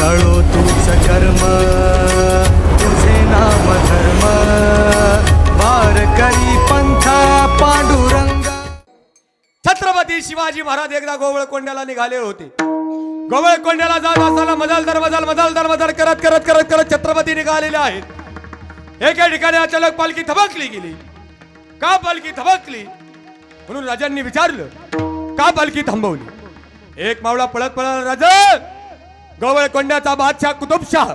कळो तुझ कर्म तुझे नाम धर्म। वार करी पंथ पांडुरंग। छत्रपती शिवाजी महाराज एकदा गोवळकोंड्याला निघाले होते. गोवळकोंड्याला जात असताना मजल दर मजल मजल दर मजल करत करत करत करत छत्रपती निघालेले आहेत. एका ठिकाणी अचानक पालखी थबकली गेली. का पालखी थबकली? म्हणून राजांनी विचारलं का पालखी थांबवली? एक मावळा पळत पळत राजा गोवळकोंड्याचा बादशाह कुतुबशाह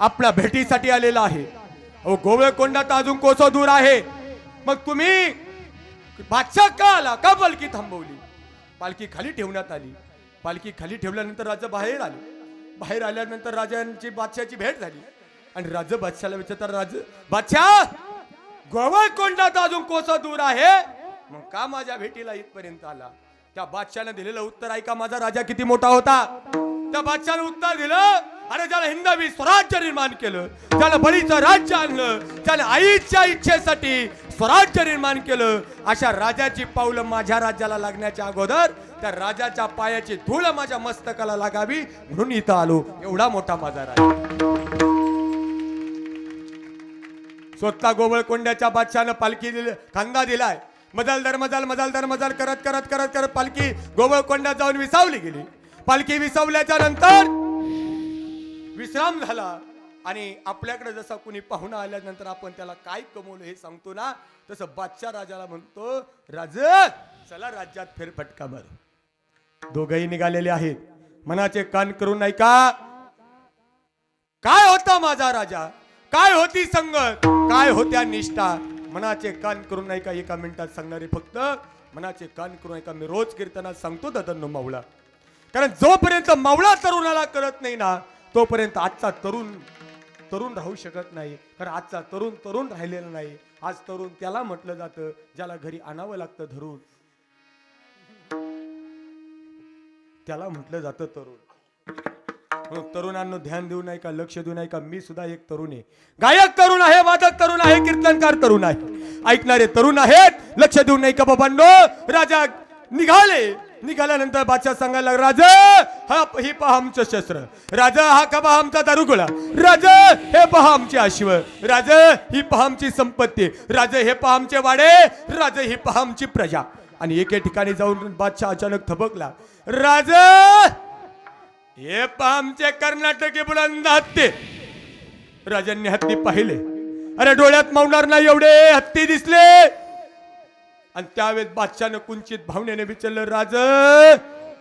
आपल्या भेटीसाठी आलेला आहे. अहो गोवळकोंडा तर अजून कोसो दूर आहे. मग तुम्ही बादशाह का आला? का पालखी थांबवली? पालखी खाली ठेवण्यात आली. पालखी खाली ठेवल्यानंतर राजा बाहेर आले. बाहेर आल्यानंतर राजांची बादशाची भेट झाली. आणि राज बादशाला विचारतात राज बादशाह गोवळकोंडा तर अजून कोसा दूर आहे? मग का माझ्या भेटीला इथपर्यंत आला? त्या बादशाने दिलेलं उत्तर ऐका माझा राजा किती मोठा होता? त्या बादशाने उत्तर दिलं अरे ज्याला हिंदवी स्वराज्य निर्माण केलं त्याला बळीचं राज्य आणलं त्याने आईच्या इच्छेसाठी स्वराज्य निर्माण केलं अशा राजाची पावलं माझ्या राज्याला लागण्याच्या अगोदर त्या राजाच्या पायाची धूळ माझ्या मस्तकाला लागावी म्हणून इथं आलो. एवढा मोठा माझा राजा. स्वतः गोवळकोंड्याच्या बादशानं पालखी दिली खांदा दिलाय. मजल दर मजल मजल दर मजल करत करत करत करत पालखी गोवळकोंड्यात जाऊन विसावली गेली. पालखी विसावल्याच्या नंतर विश्राम झाला. आणि आपल्याकडे जसा कुणी पाहुणा आल्यानंतर आपण त्याला काय कमवलं हे सांगतो ना तसं बादशाह राजाला म्हणतो राज चला राज्यात फेरफटका मारू. दोघही निघालेले आहेत. मनाचे कान करून नाही का? काय होता माझा राजा? काय होती संगत? काय होत्या निष्ठा? मनाचे कान करून नाही का एका मिनिटात सांगणारे फक्त? मनाचे कान करून ऐका मी रोज कीर्तनात सांगतो दादांनो मावळा कारण जोपर्यंत मावळा तरुणाला कळत नाही ना तोपर्यंत आजचा तरुण तरुण राहू शकत नाही. कारण आजचा तरुण तरुण राहिलेला नाही. आज तरुण त्याला म्हटलं जातं ज्याला घरी आणावं लागतं धरून. त्याला म्हटलं जातं तरुण. तरुणांना ध्यान देऊ नाही का लक्ष देऊ नाही का? मी सुद्धा एक तरुण आहे. गायक तरुण आहे वादक तरुण आहे कीर्तनकार तरुण आहे. ऐकणारे तरुण आहेत. लक्ष देऊ नाही का बाबांनो? राजा निघाले. निघाल्यानंतर बादशाह सांगायला लागला, राजा हा ही पहा आमचं शस्त्र. राजा हा का पहा आमचा दारुगोळा? राजा हे पहा आमचे अश्व राजा ही पहा आमची संपत्ती. राजा हे पहा आमचे वाडे. राजा ही पहा आमची प्रजा. आणि एके ठिकाणी जाऊन बादशाह अचानक थबकला. राजा हे पहा आमचे कर्नाटकी बुलंद हत्ती. राजांनी हत्ती पाहिले. अरे डोळ्यात मावणार नाही एवढे हत्ती दिसले. आणि त्यावेळेस बादशानं कुंचित भावनेने विचारलं राज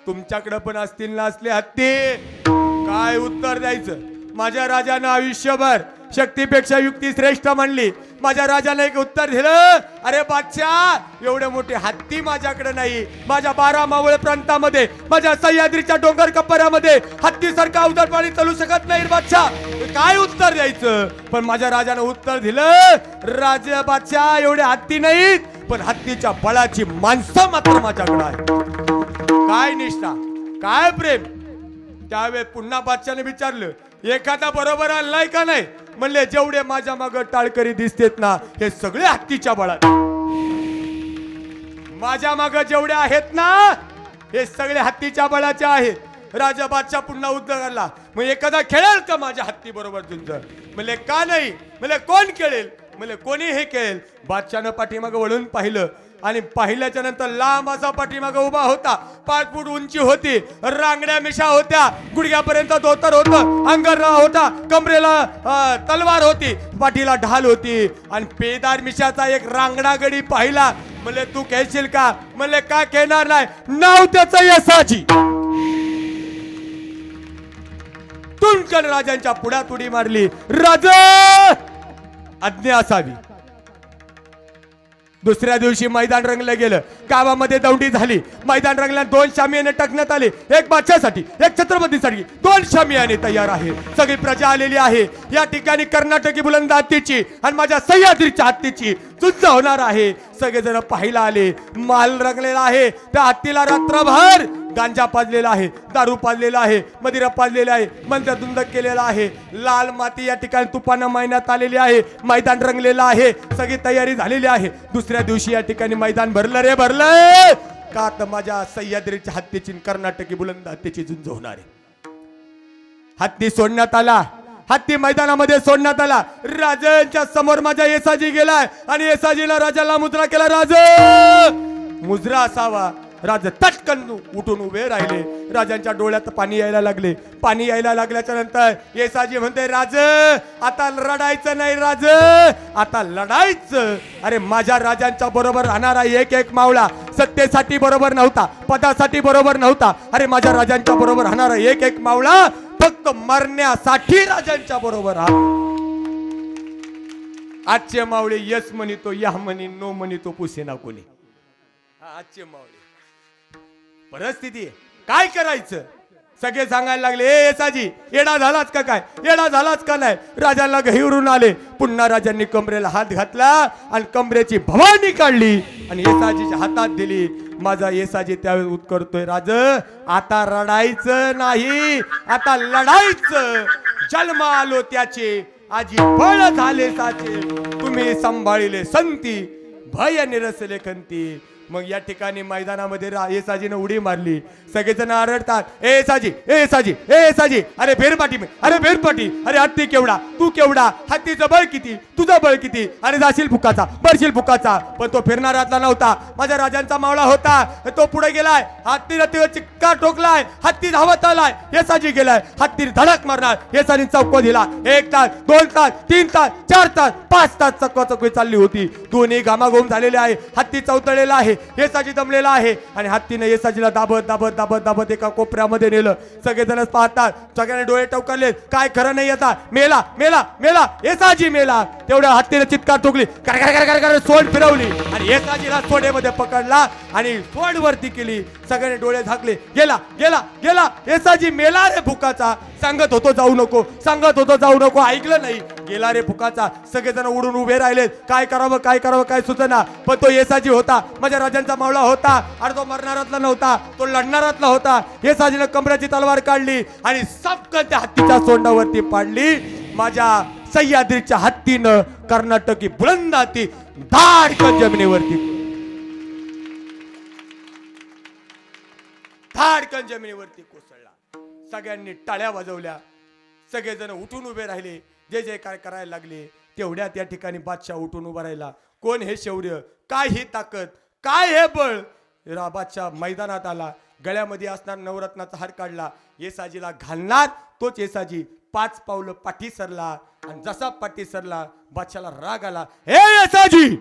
तुमच्याकडे पण असतील ना असले हत्ती? काय उत्तर द्यायचं? माझ्या राजानं आयुष्यभर शक्तीपेक्षा युक्ती श्रेष्ठ म्हणली माझ्या राजाने एक उत्तर दिलं अरे बादशाह एवढे मोठे हत्ती माझ्याकडे नाही. माझ्या बारा मावळ प्रांतामध्ये माझ्या सह्याद्रीच्या डोंगर कप्पऱ्यामध्ये हत्तीसारखा उदर पाणी चालू शकत नाही बादशाह. काय उत्तर द्यायचं? पण माझ्या राजानं उत्तर दिलं राजा बादशाह एवढे हत्ती नाहीत. पण हत्तीच्या बळाची माणसं मात्र माझ्याकडे आहे काय निष्ठा काय प्रेम? त्यावेळेस पुन्हा बादशाने विचारलं एखादा बरोबर आणलाय का नाही? म्हणले जेवढे माझ्या माग टाळकरी दिसतेत ना हे सगळे हत्तीच्या बळात. माझ्या माग जेवढे आहेत ना हे सगळे हत्तीच्या बळाचे आहेत. राजा बादशाह पुन्हा उद्योगाला मग एखादा खेळेल का माझ्या हत्ती बरोबर झुंज म्हणले का नाही? म्हणले कोण खेळेल? म्हणजे कोणी हे केल? बादशानं पाठीमागं वळून पाहिलं. आणि पाहिल्याच्या नंतर लांब असा पाठीमाग उभा होता. पाच फूट उंची होती. रांगड्या मिशा होत्या. गुडघ्यापर्यंत धोतर होतं. अंगरला होता. कमरेला तलवार होती. पाठीला ढाल होती. आणि पेदार मिशाचा एक रांगडा गडी पाहिला. म्हणजे तू खेळशील का? म्हणजे का खेळणार नाही? नाव त्याचं यसाची तुमकन राजांच्या पुढ्यात उडी मारली. राजा! आज्ञा असावी. दुसऱ्या दिवशी मैदान रंगलं गेलं. गावामध्ये दौंडी झाली. मैदान रंगल्या दोन शामियाने टाकण्यात आले. एक बादशासाठी एक छत्रपतीसाठी. दोन शामियाने तयार आहे सगळी प्रजा आलेली आहे. या ठिकाणी कर्नाटकी बुलंद हत्तीची आणि माझ्या सह्याद्रीच्या हत्तीची जुंज होणार आहे. सगळेजण पाहायला आले. माल रंगलेला आहे. त्या हत्तीला रात्रभर गांजा पाजलेला आहे दारू पाजलेला आहे मदिरा पाजलेला आहे मंत्रधुंद केलेला आहे. लाल माती या ठिकाणी तुपानं महिन्यात आलेली आहे मैदान रंगलेलं आहे सगळी तयारी झालेली आहे. दुसऱ्या दिवशी या ठिकाणी मैदान भरलं रे भरलं! का तर माझ्या सह्याद्रीच्या हत्तीची कर्नाटकी बुलंद हत्तीची झुंज होणार आहे. हत्ती सोडण्यात आला. हत्ती मैदानामध्ये सोडण्यात आला. राजांच्या समोर माझ्या येसाजी गेलाय आणि येसाजीला राजाला मुद्रा केला. राज मुजरा असावा. राज तटकन उठून उभे राहिले. राजांच्या डोळ्यात पाणी यायला लागले. पाणी यायला लागल्याच्या नंतर येसाजी म्हणते राज आता रडायचं नाही राज आता लढायचं. अरे माझ्या राजांच्या बरोबर राहणारा एक एक मावळा सत्तेसाठी बरोबर नव्हता पदासाठी बरोबर नव्हता. अरे माझ्या राजांच्या बरोबर राहणारा एक एक मावळा फक्त मरण्यासाठी राजांच्या बरोबर आजचे मावळे यस म्हणितो या म्हणी नो म्हणितो पुसेना कोणी. हा, आजचे मावळे. परिस्थिती काय करायचं? सगळे सांगायला लागले ए येसाजी येडा झालाच का काय? येडा झालाच का नाही? राजाला गहिवरून आले. पुन्हा राजांनी कमरेला हात घातला आणि कमरेची भवानी काढली आणि येसाजीच्या हातात दिली. माझा येसाजी त्यावेळेस उत्करतोय राज. आता रडायचं नाही. आता लढायचं. जन्म आलो त्याचे. आजी फळ झाले साचे. तुम्ही सांभाळिले संती. भय निरसले खंती. मग या ठिकाणी मैदानामध्ये रा- येसाजीनं उडी मारली. सगळेजण आरडतात ए साजी ए साजी ए साजी अरे भेरपाटी मी अरे भेरपाटी अरे हत्ती केवढा तू केवढा हत्तीचं बळ किती तुझं बळ किती अरे जाशील फुकाचा बरशील फुकाचा. पण तो फिरणारातला नव्हता. माझ्या राजांचा मावळा होता तो पुढे गेलाय हत्तीला तिला चिक्का ठोकलाय हत्ती धावत आलाय येसाजी गेलाय हत्ती धडक मारणार येसाजी चौको दिला. एक तास दोन तास तीन तास चार तास पाच तास चकवा चकवी चालली होती. दोन्ही घामाघूम झालेले आहे हत्ती चौतळलेला आहे येसाजी दमलेला आहे. आणि हत्तीनं येसाजीला दाबत दाबत दाबत दाबत एका कोपऱ्यामध्ये नेलं. सगळेजण पाहतात सगळ्यांनी डोळे टवकारले. काय खरं नाही येता मेला मेला मेला येसाजी मेला. तेवढ्या हत्तीनं चित्कार ठोकली. काय काय काय काय सोड फिरवली. आणि येसाजीला थोडेमध्ये पकडला आणि सोड वरती केली. सगळ्यांनी डोळे झाकले. गेला गेला गेला. येसाजी मेला रे भुकाचा. सांगत होतो जाऊ नको. सांगत होतो जाऊ नको. ऐकलं नाही. गेला रे फुकाचा सगळेजण उडून उभे राहिले. काय करावं काय करावं काय सुचना? पण तो येसाजी होता. माझ्या राजांचा मावळा होता. आणि तो मरणारातला नव्हता. तो लढणारातला होता. येसाजीनं कमऱ्याची तलवार काढली आणि सपकन त्या हत्तीच्या सोंडावरती पाडली. माझ्या सह्याद्रीच्या हत्तीनं कर्नाटकी बुलंदाती दाट जमिनीवरती धाडकन जमिनीवरती कोसळला. सगळ्यांनी टाळ्या वाजवल्या. सगळेजण उठून उभे राहिले. जे जे काय करायला लागले तेवढ्या त्या ठिकाणी बादशाह उठून उभा राहिला. कोण हे शौर्य? काय ही ताकद? काय हे बळ? बादशाह मैदानात आला. गळ्यामध्ये असणार नवरत्नाचा हार काढला. येसाजीला घालणार तोच येसाजी. पाच पावलं पाठी सरला. आणि जसा पाठी सरला बादशाला राग आला. हे साजी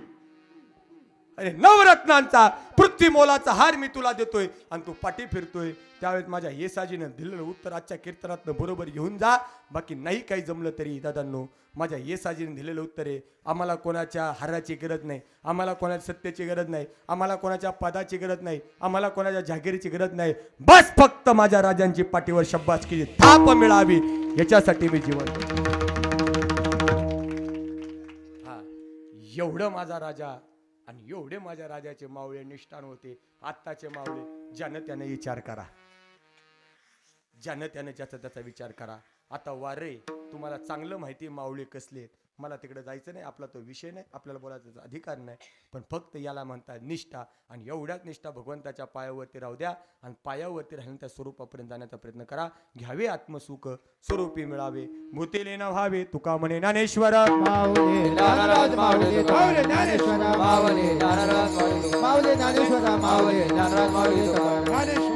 अरे नवरत्नांचा पृथ्वी मोलाचा हार मी तुला देतोय आणि तू पाठी फिरतोय. त्यावेळेस माझ्या येसाजीनं दिलेलं उत्तर आजच्या कीर्तनातनं बरोबर घेऊन जा. बाकी नाही काही जमलं तरी दादांनो माझ्या येसाजीने दिलेलं उत्तर आहे आम्हाला कोणाच्या हाराची गरज नाही आम्हाला कोणाच्या सत्तेची गरज नाही आम्हाला कोणाच्या पदाची गरज नाही आम्हाला कोणाच्या जागिरीची गरज नाही. बस फक्त माझ्या राजांची पाठीवर शब्बासकीची थाप मिळावी याच्यासाठी मी जीवन हा एवढं माझा राजा आणि एवढे माझ्या राजाचे मावळे निष्ठान होते आत्ताचे मावळे ज्यानं त्यानं विचार करा. ज्यानं त्यानं ज्याचा त्याचा विचार करा. आता वारे तुम्हाला चांगलं माहिती मावळे कसले मला तिकडे जायचं नाही आपला तो विषय नाही आपल्याला बोलायचा अधिकार नाही. पण फक्त याला म्हणतात निष्ठा आणि एवढ्याच निष्ठा भगवंताच्या पायावरती राहू द्या आणि पायावरती राहून त्या स्वरूपापर्यंत जाण्याचा प्रयत्न करा. घ्यावे आत्मसुख स्वरूपी मिळावे. भूतेले न व्हावे तुका म्हणे ज्ञानेश्वर. ज्ञानेश्वर.